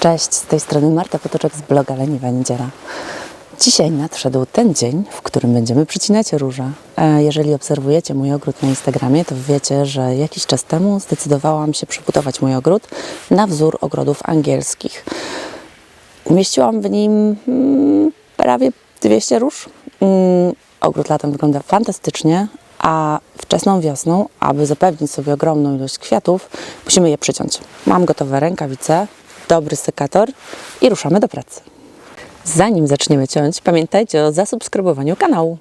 Cześć, z tej strony Marta Potoczek z bloga Leniwa Niedziela. Dzisiaj nadszedł ten dzień, w którym będziemy przycinać róże. Jeżeli obserwujecie mój ogród na Instagramie, to wiecie, że jakiś czas temu zdecydowałam się przebudować mój ogród na wzór ogrodów angielskich. Umieściłam w nim mm, prawie 200 róż. Mm, Ogród latem wygląda fantastycznie, a wczesną wiosną, aby zapewnić sobie ogromną ilość kwiatów, musimy je przyciąć. Mam gotowe rękawice, dobry sekator i ruszamy do pracy. Zanim zaczniemy ciąć, pamiętajcie o zasubskrybowaniu kanału.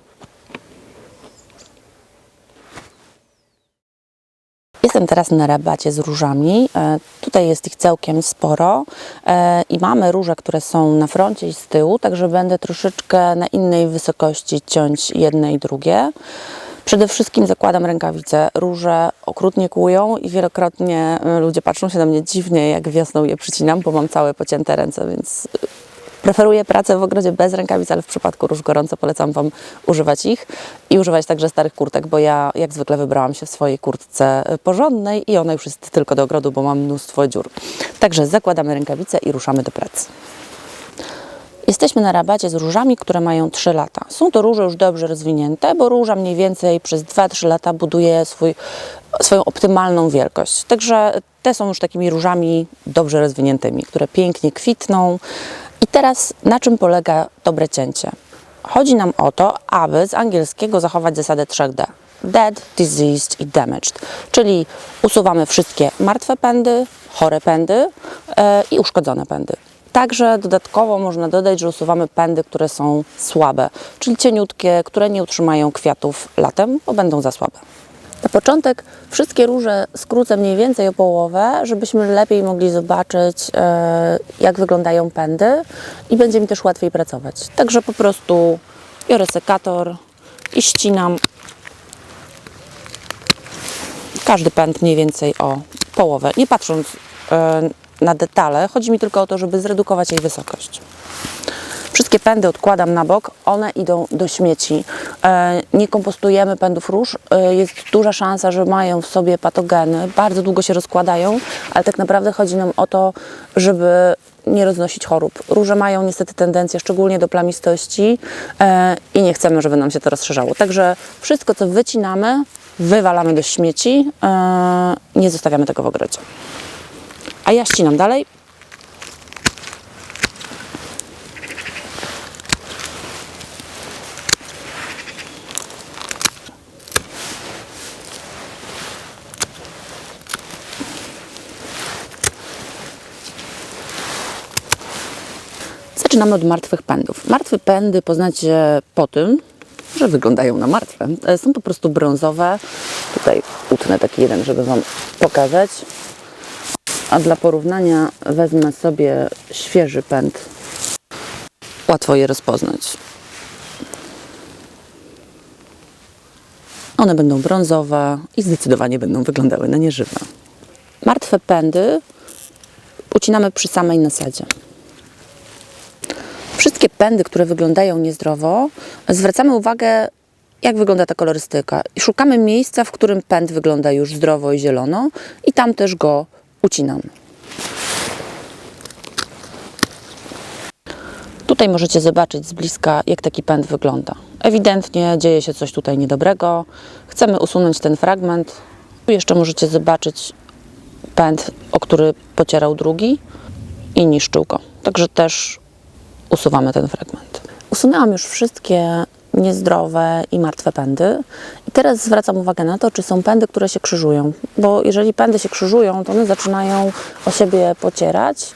Jestem teraz na rabacie z różami. E, Tutaj jest ich całkiem sporo e, i mamy róże, które są na froncie i z tyłu, także będę troszeczkę na innej wysokości ciąć jedne i drugie. Przede wszystkim zakładam rękawice. Róże okrutnie kłują i wielokrotnie e, ludzie patrzą się na mnie dziwnie, jak wiosną je przycinam, bo mam całe pocięte ręce, więc Preferuję pracę w ogrodzie bez rękawic, ale w przypadku róż gorąco polecam Wam używać ich i używać także starych kurtek, bo ja jak zwykle wybrałam się w swojej kurtce porządnej i ona już jest tylko do ogrodu, bo mam mnóstwo dziur. Także zakładamy rękawice i ruszamy do pracy. Jesteśmy na rabacie z różami, które mają 3 lata. Są to róże już dobrze rozwinięte, bo róża mniej więcej przez 2-3 lata buduje swój, swoją optymalną wielkość. Także te są już takimi różami dobrze rozwiniętymi, które pięknie kwitną. I teraz na czym polega dobre cięcie? Chodzi nam o to, aby z angielskiego zachować zasadę 3D. Dead, diseased i damaged. Czyli usuwamy wszystkie martwe pędy, chore pędy e, i uszkodzone pędy. Także dodatkowo można dodać, że usuwamy pędy, które są słabe, czyli cieniutkie, które nie utrzymają kwiatów latem, bo będą za słabe. Na początek wszystkie róże skrócę mniej więcej o połowę, żebyśmy lepiej mogli zobaczyć, e, jak wyglądają pędy i będzie mi też łatwiej pracować. Także po prostu biorę sekator i ścinam każdy pęd mniej więcej o połowę, nie patrząc e, na detale. Chodzi mi tylko o to, żeby zredukować jej wysokość. Wszystkie pędy odkładam na bok, one idą do śmieci. E, nie kompostujemy pędów róż. E, jest duża szansa, że mają w sobie patogeny, bardzo długo się rozkładają, ale tak naprawdę chodzi nam o to, żeby nie roznosić chorób. Róże mają niestety tendencję szczególnie do plamistości e, i nie chcemy, żeby nam się to rozszerzało. Także wszystko, co wycinamy, wywalamy do śmieci, nie zostawiamy tego w ogrodzie. A ja ścinam dalej. Zaczynamy od martwych pędów. Martwe pędy poznacie po tym, że wyglądają na martwe. E, Są po prostu brązowe. Tutaj utnę taki jeden, żeby Wam pokazać. A dla porównania wezmę sobie świeży pęd. Łatwo je rozpoznać. One będą brązowe i zdecydowanie będą wyglądały na nieżywe. Martwe pędy ucinamy przy samej nasadzie. Wszystkie pędy, które wyglądają niezdrowo, zwracamy uwagę, jak wygląda ta kolorystyka. I szukamy miejsca, w którym pęd wygląda już zdrowo i zielono, i tam też go ucinamy. Tutaj możecie zobaczyć z bliska, jak taki pęd wygląda. Ewidentnie dzieje się coś tutaj niedobrego. Chcemy usunąć ten fragment. Tu jeszcze możecie zobaczyć pęd, o który pocierał drugi i niszczył go. Także też usuwamy ten fragment. Usunęłam już wszystkie niezdrowe i martwe pędy. I teraz zwracam uwagę na to, czy są pędy, które się krzyżują. Bo jeżeli pędy się krzyżują, to one zaczynają o siebie pocierać.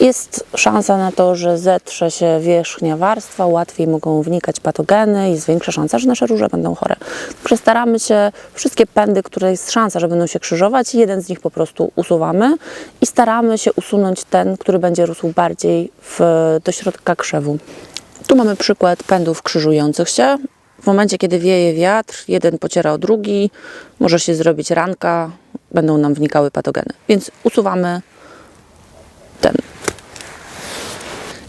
Jest szansa na to, że zetrze się wierzchnia warstwa, łatwiej mogą wnikać patogeny i jest większa szansa, że nasze róże będą chore. Także staramy się wszystkie pędy, które jest szansa, że będą się krzyżować, jeden z nich po prostu usuwamy i staramy się usunąć ten, który będzie rósł bardziej w, do środka krzewu. Tu mamy przykład pędów krzyżujących się. W momencie, kiedy wieje wiatr, jeden pociera o drugi, może się zrobić ranka, będą nam wnikały patogeny. Więc usuwamy ten.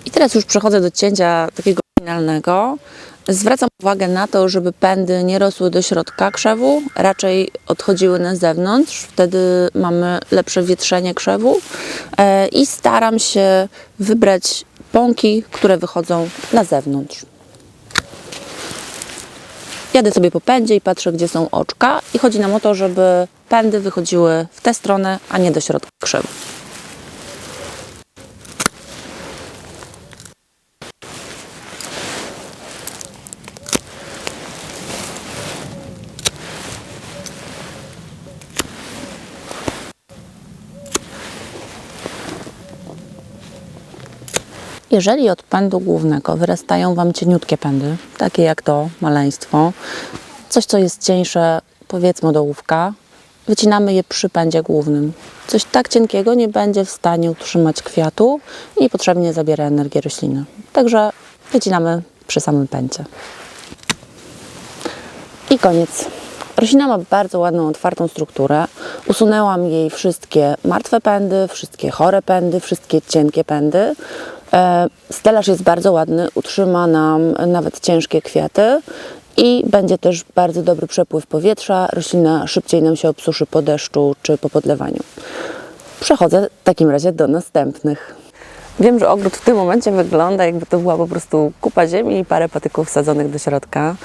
I teraz już przechodzę do cięcia takiego finalnego. Zwracam uwagę na to, żeby pędy nie rosły do środka krzewu, raczej odchodziły na zewnątrz, wtedy mamy lepsze wietrzenie krzewu e, i staram się wybrać pąki, które wychodzą na zewnątrz. Jadę sobie po pędzie i patrzę, gdzie są oczka i chodzi nam o to, żeby pędy wychodziły w tę stronę, a nie do środka krzewu. Jeżeli od pędu głównego wyrastają Wam cieniutkie pędy, takie jak to maleństwo, coś co jest cieńsze, powiedzmy do łówka, wycinamy je przy pędzie głównym. Coś tak cienkiego nie będzie w stanie utrzymać kwiatu i niepotrzebnie zabiera energię rośliny. Także wycinamy przy samym pędzie. I koniec. Roślina ma bardzo ładną, otwartą strukturę. Usunęłam jej wszystkie martwe pędy, wszystkie chore pędy, wszystkie cienkie pędy. E, Stelaż jest bardzo ładny, utrzyma nam nawet ciężkie kwiaty i będzie też bardzo dobry przepływ powietrza. Roślina szybciej nam się obsuszy po deszczu czy po podlewaniu. Przechodzę w takim razie do następnych. Wiem, że ogród w tym momencie wygląda jakby to była po prostu kupa ziemi i parę patyków wsadzonych do środka,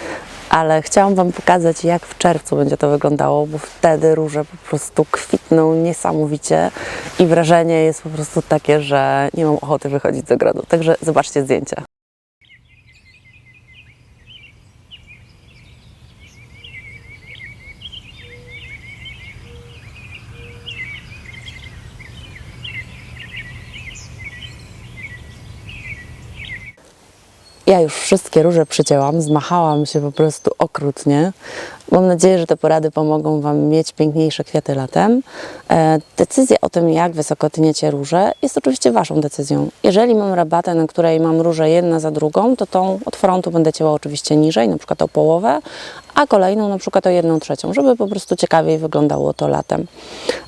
ale chciałam Wam pokazać, jak w czerwcu będzie to wyglądało, bo wtedy róże po prostu kwitną niesamowicie i wrażenie jest po prostu takie, że nie mam ochoty wychodzić z ogrodu. Także zobaczcie zdjęcia. Ja już wszystkie róże przycięłam, zmachałam się po prostu okrutnie. Mam nadzieję, że te porady pomogą Wam mieć piękniejsze kwiaty latem. E, decyzja o tym, jak wysoko tniecie róże, jest oczywiście Waszą decyzją. Jeżeli mam rabatę, na której mam róże jedna za drugą, to tą od frontu będę cięła oczywiście niżej, na przykład o połowę, a kolejną na przykład o jedną trzecią, żeby po prostu ciekawiej wyglądało to latem.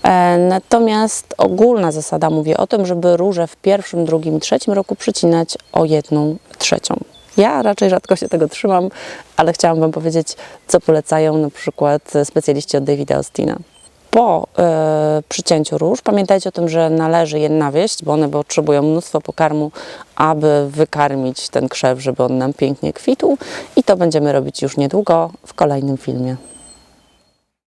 E, natomiast ogólna zasada mówi o tym, żeby róże w pierwszym, drugim, trzecim roku przycinać o jedną trzecią. Ja raczej rzadko się tego trzymam, ale chciałam Wam powiedzieć, co polecają na przykład specjaliści od Davida Austina. Po e, przycięciu róż pamiętajcie o tym, że należy je nawieść, bo one potrzebują mnóstwo pokarmu, aby wykarmić ten krzew, żeby on nam pięknie kwitł i to będziemy robić już niedługo w kolejnym filmie.